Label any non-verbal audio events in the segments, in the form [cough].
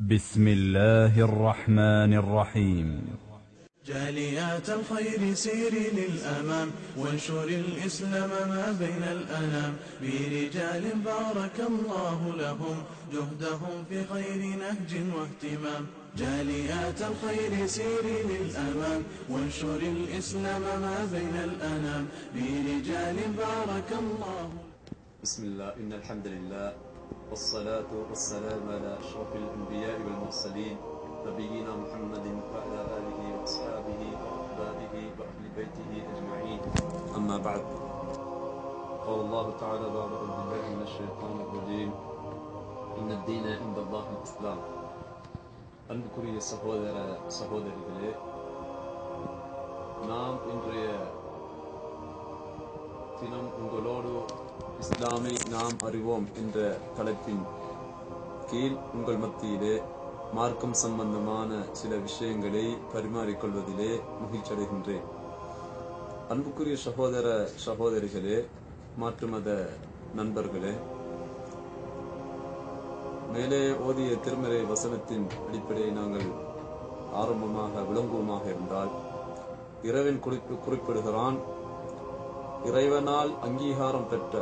بسم الله الرحمن الرحيم. جاليات الخير سيري للأمام وانشر الإسلام ما بين الأنام. برجال بارك الله لهم جهدهم في خير نهج واهتمام. جاليات الخير سيري للأمام وانشر الإسلام ما بين الأنام. برجال بارك الله. بسم الله إن الحمد لله والصلاة والسلام على أشرف الأنبياء والمرسلين نبينا محمد وعلى آله وأصحابه وأحبابه وأهل بيته أجمعين أما بعد قال الله تعالى بعد أعوذ بالله من الشيطان الرجيم إن الدين عند الله الإسلام அன்புக்குரிய சகோதர சகோதரிகளே நாம் இன்றைய தினம் உங்களோடு இஸ்லாமை நாம் அறிவோம் என்ற தலைப்பின் கீழ் உங்கள் மத்தியிலே மார்க்கம் சம்பந்தமான சில விஷயங்களை பரிமாறிக்கொள்வதிலே மகிழ்ச்சியடைகின்றேன் அன்புக்குரிய சகோதர சகோதரிகளே மாற்று மத நண்பர்களே மேலே ஓதிய திருமறை வசனத்தின் அடிப்படையை நாங்கள் ஆரம்பமாக விளங்குவோமாக இருந்தால் இறைவன் குறிப்பு குறிப்பிடுகிறான் இறைவனால் அங்கீகாரம் பெற்ற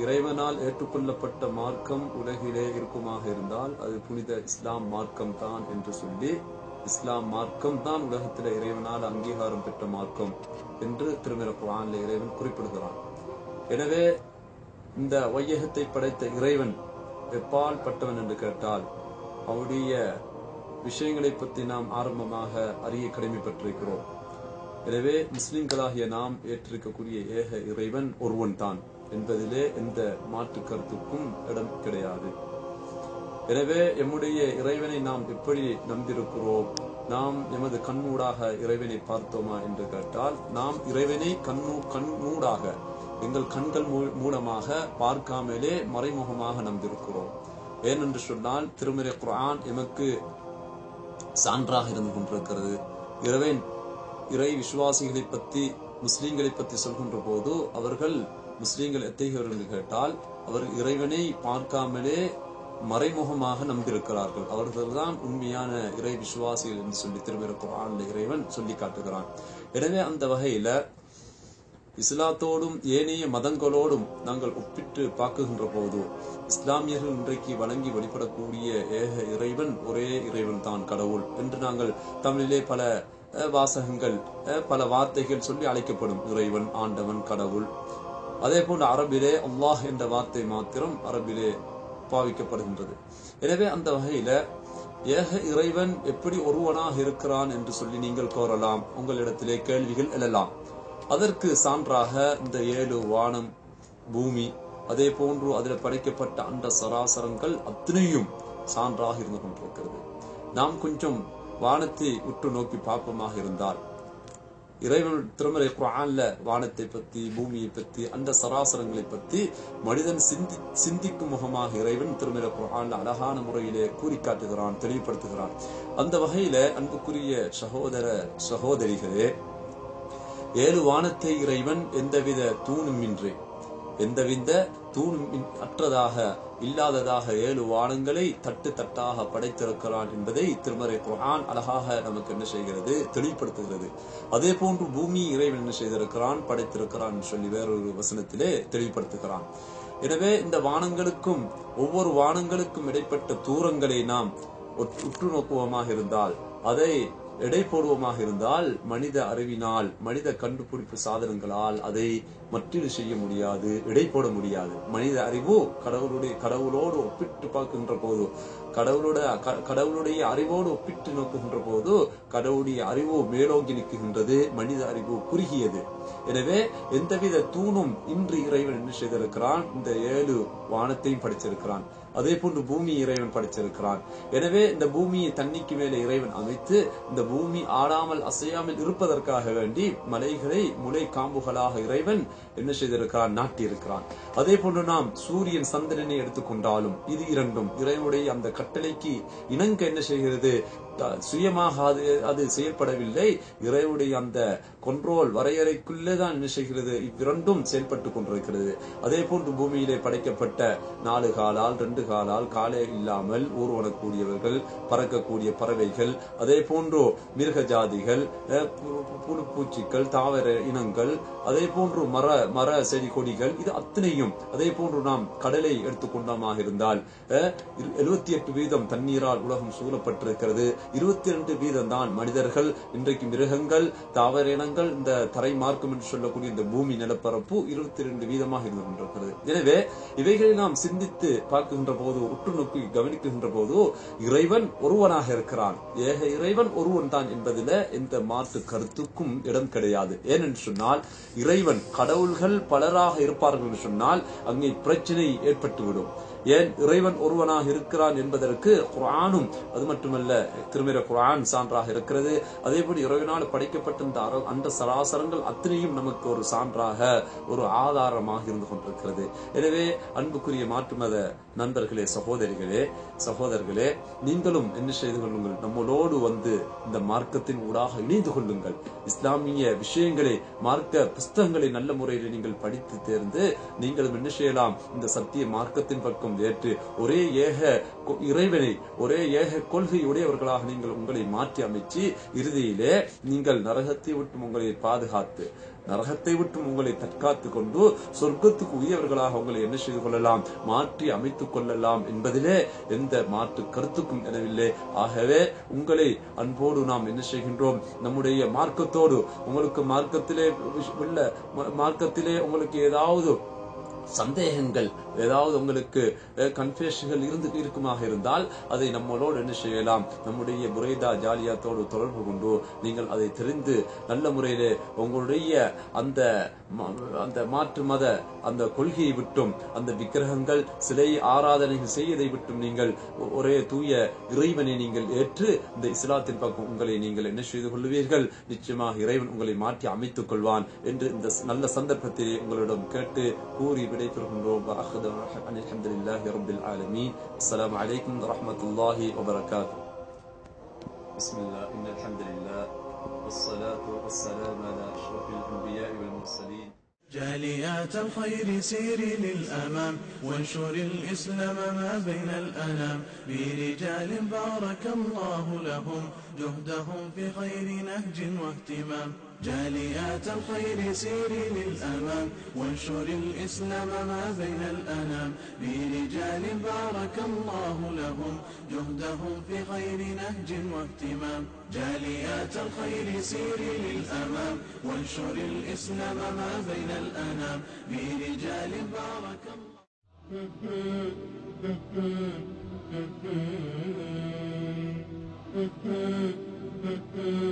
இறைவனால் ஏற்றுக்கொள்ளப்பட்ட மார்க்கம் உலகிலே இருக்குமாக இருந்தால் அது புனித இஸ்லாம் மார்க்கம் தான் என்று சொல்லி இஸ்லாம் மார்க்கம் தான் உலகத்தில் இறைவனால் அங்கீகாரம் பெற்ற மார்க்கம் என்று திருமறை குரானில் இறைவன் குறிப்பிடுகிறான். எனவே இந்த வையகத்தை படைத்த இறைவன் எப்பால் பட்டவன் என்று கேட்டால் அவருடைய விஷயங்களை பற்றி நாம் ஆரம்பமாக அறிய கடமைப்பட்டிருக்கிறோம். எனவே முஸ்லிம்களாகிய நாம் ஏற்றிருக்கக்கூடிய ஏக இறைவன் ஒருவன் தான் என்பதிலே எந்த மாற்று கருத்துக்கும் இடம் கிடையாது. எனவே எம்முடைய இறைவனை நாம் எப்படி நம்பியிருக்கிறோம்? நாம் எமது கண்ணூடாக இறைவனை பார்த்தோமா என்று கேட்டால் நாம் இறைவனை கண்ணூ கண்ணூடாக எங்கள் கண்கள் மூ- மூலமாக பார்க்காமலே மறைமுகமாக நம்பியிருக்கிறோம். ஏனென்று சொன்னால் திருமறை குரான் எமக்கு சான்றாக இருந்து கொண்டிருக்கிறது. இறைவன் இறை விசுவாசிகளை பற்றி முஸ்லீம்களை பற்றி சொல்கின்ற போது அவர்கள் முஸ்லீம்கள் எத்தகையவர் என்று கேட்டால் அவர் இறைவனை பார்க்காமலே மறைமுகமாக நம்பியிருக்கிறார்கள். அவர்கள்தான் உண்மையான இறை விசுவாசிகள் என்று சொல்லி திருமறை குர்ஆனில் இறைவன் சொல்லி காட்டுகிறான். எனவே அந்த வகையில இஸ்லாத்தோடும் ஏனைய மதங்களோடும் நாங்கள் ஒப்பிட்டு பார்க்குகின்ற போது இஸ்லாமியர்கள் இன்றைக்கு வணங்கி வழிபடக்கூடிய ஏக இறைவன் ஒரே இறைவன் தான் கடவுள் என்று நாங்கள் தமிழிலே பல அஹ், வாசகங்கள் அஹ், பல வார்த்தைகள் சொல்லி அழைக்கப்படும். இறைவன் ஆண்டவன் கடவுள். அதே போன்று அரபிலே அல்லாஹ் என்ற வார்த்தை மாத்திரம் அரபிலே பாவிக்கப்படுகின்றது. எனவே அந்த வகையில ஏக இறைவன் எப்படி ஒருவனாக இருக்கிறான் என்று சொல்லி நீங்கள் கோரலாம். உங்களிடத்திலே கேள்விகள் எழலாம். அதற்கு சான்றாக இந்த ஏழு வானம் பூமி அதே போன்று அதில் படைக்கப்பட்ட அண்ட சராசரங்கள் அத்தனையும் சான்றாக இருந்து கொண்டிருக்கிறது. நாம் கொஞ்சம் வானத்தை உற்று நோக்கி பார்ப்போமாக இருந்தால் இறைவன் திருமறை குரான்ல வானத்தை பத்தி பூமியை பத்தி அந்த சராசரங்களை பத்தி மனிதன் சிந்தி சிந்திக்கும் முகமாக இறைவன் திருமறை குரான்ல அழகான முறையிலே கூறி காட்டுகிறான் தெளிவுபடுத்துகிறான். அந்த வகையில அன்புக்குரிய சகோதர சகோதரிகளே ஏழு வானத்தை இறைவன் எந்தவித தூணுமின்றி எந்தவித தூணும் அற்றதாக இல்லாததாக ஏழு வானங்களை தட்டு தட்டாக படைத்திருக்கிறான் என்பதை திருமறை குரான் அழகாக நமக்கு என்ன செய்கிறது? தெளிவுபடுத்துகிறது. அதே போன்று பூமி இறைவன் என்ன செய்திருக்கிறான்? படைத்திருக்கிறான் என்று சொல்லி வேறொரு வசனத்திலே தெளிவுபடுத்துகிறான். எனவே இந்த வானங்களுக்கும் ஒவ்வொரு வானங்களுக்கும் இடைப்பட்ட தூரங்களை நாம் உற்று நோக்குவமாக இருந்தால் அதை எடை இருந்தால் மனித அறிவினால் மனித கண்டுபிடிப்பு சாதனங்களால் அதை மற்றீடு செய்ய முடியாது எடை போட முடியாது. மனித அறிவு கடவுளுடைய கடவுளோடு ஒப்பிட்டு பார்க்கின்ற போது கடவுளோட க- கடவுளுடைய அறிவோடு ஒப்பிட்டு நோக்குகின்ற போது கடவுளுடைய அறிவு மேலோங்கி நிற்கின்றது மனித அறிவு குறுகியது. எனவே எந்தவித தூணும் இன்று இறைவன் என்ன செய்திருக்கிறான்? இந்த ஏழு வானத்தையும் படிச்சிருக்கிறான் அதே போன்று பூமி இறைவன் படைச்சிருக்கிறான் எனவே இந்த பூமியை தண்ணிக்கு மேலே இறைவன் அமைத்து இந்த பூமி ஆடாமல் அசையாமல் இருப்பதற்காக வேண்டி மலைகளை முளை காம்புகளாக இறைவன் என்ன செய்திருக்கிறான்? நாட்டியிருக்கிறான். அதே போன்று நாம் சூரியன் சந்திரனை எடுத்துக்கொண்டாலும் இது இரண்டும் இறைவனுடைய அந்த கட்டளைக்கு இணங்க என்ன செய்கிறது? சுயமாக அது அது செயல்படவில்லை. இறைவனுடைய அந்த கொன்றோல் வரையறைக்குள்ளே தான் என்ன செய்கிறது? இவ்விரண்டும் செயல்பட்டு கொண்டிருக்கிறது. அதே போன்று பூமியிலே படைக்கப்பட்ட நாலு காலால் ரெண்டு காலால் காலே இல்லாமல் ஊர்வனக்கூடியவர்கள் பறக்கக்கூடிய பறவைகள் அதே போன்று மிருக ஜாதிகள் அஹ், பு- புழு பூச்சிகள் தாவர இனங்கள் அதே போன்று மர மர செடி கொடிகள் இது அத்தனையும் அதே போன்று நாம் கடலை எடுத்துக்கொண்டோமாக இருந்தால் எழுபத்தி எட்டு வீதம் தண்ணீரால் உலகம் சூழப்பட்டிருக்கிறது. இருபத்தி ரெண்டு வீதம் தான் மனிதர்கள் இன்றைக்கு மிருகங்கள் தாவர இனங்கள் இந்த தரை மார்க்கம் என்று சொல்லக்கூடிய இந்த பூமி நிலப்பரப்பு இருபத்தி ரெண்டு வீதமாக இருந்து கொண்டிருக்கிறது. எனவே இவைகளை நாம் சிந்தித்து பார்க்கின்ற போது உற்று நோக்கி கவனிக்கின்ற போது இறைவன் ஒருவனாக இருக்கிறான். ஏக இறைவன் ஒருவன் தான் என்பதில் எந்த மாற்று கருத்துக்கும் இடம் கிடையாது. ஏனென்று சொன்னால் இறைவன் கடவுள்கள் பலராக இருப்பார்கள் என்று சொன்னால் அங்கே பிரச்சனை ஏற்பட்டுவிடும். ஏன் இறைவன் ஒருவனாக இருக்கிறான் என்பதற்கு குரானும் அது மட்டுமல்ல திருமிர குரான் சான்றாக இருக்கிறது. அதேபோல் இறைவனால் படைக்கப்பட்ட இந்த அர- அந்த சராசரங்கள் அத்தனையும் நமக்கு ஒரு சான்றாக ஒரு ஆதாரமாக இருந்து கொண்டிருக்கிறது. எனவே அன்புக்குரிய மாற்று மத நண்பர்களே சகோதரிகளே சகோதரர்களே நீங்களும் என்ன செய்து கொள்ளுங்கள்? நம்மளோடு வந்து இந்த மார்க்கத்தின் ஊடாக இணைந்து கொள்ளுங்கள். இஸ்லாமிய விஷயங்களை மார்க்க புஸ்தகங்களை நல்ல முறையில் நீங்கள் படித்து தேர்ந்து நீங்களும் என்ன செய்யலாம்? இந்த சத்திய மார்க்கத்தின் பக்கம் ஏற்று ஒரே ஏக இறைவனை ஒரே ஏக கொள்கை உடையவர்களாக நீங்கள் உங்களை மாற்றி அமைச்சு இறுதியிலே நீங்கள் நரகத்தை விட்டு உங்களை பாதுகாத்து நரகத்தை விட்டும் உங்களை தற்காத்து கொண்டு சொர்க்கத்துக்கு உரியவர்களாக உங்களை என்ன செய்து கொள்ளலாம்? மாற்றி அமைத்துக் கொள்ளலாம் என்பதிலே எந்த மாற்று கருத்துக்கும் எனவில்லை ஆகவே உங்களை அன்போடு நாம் என்ன செய்கின்றோம்? நம்முடைய மார்க்கத்தோடு உங்களுக்கு மார்க்கத்திலே உள்ள மார்க்கத்திலே உங்களுக்கு ஏதாவது சந்தேகங்கள் ஏதாவது உங்களுக்கு கன்ஃபியூஷன்கள் இருந்து இருக்குமாக இருந்தால் அதை நம்மளோடு என்ன செய்யலாம்? நம்முடைய புரேதா ஜாலியாத்தோடு தொடர்பு கொண்டு நீங்கள் அதை தெரிந்து நல்ல முறையிலே உங்களுடைய அந்த அந்த மாற்று மத அந்த கொள்கையை விட்டும் அந்த விக்கிரகங்கள் சிலை ஆராதனைகள் செய்யதை விட்டும் நீங்கள் ஒரே தூய இறைவனை நீங்கள் ஏற்று இந்த இஸ்லாத்தின் பக்கம் உங்களை நீங்கள் என்ன செய்து கொள்வீர்கள் நிச்சயமாக இறைவன் உங்களை மாற்றி அமைத்துக் கொள்வான் என்று இந்த நல்ல சந்தர்ப்பத்தை உங்களிடம் கேட்டு கூறி விடைபெறுகின்றோம் وآخر دعوانا أن الحمد لله رب العالمين السلام عليكم ورحمة الله وبركاته بسم الله إن الحمد لله والصلاة والسلام على أشرف الأنبياء والمرسلين جاليات الخير سيري للأمام وانشر الإسلام ما بين الأنام برجال بارك الله لهم جهدهم في خير نهج واهتمام جاليات الخير سيري للأمام وانشر الإسلام ما بين الأنام. برجال بارك الله لهم جهدهم في خير نهج واهتمام. جاليات الخير سيري للأمام وانشر الإسلام ما بين الأنام. برجال بارك الله [laughs]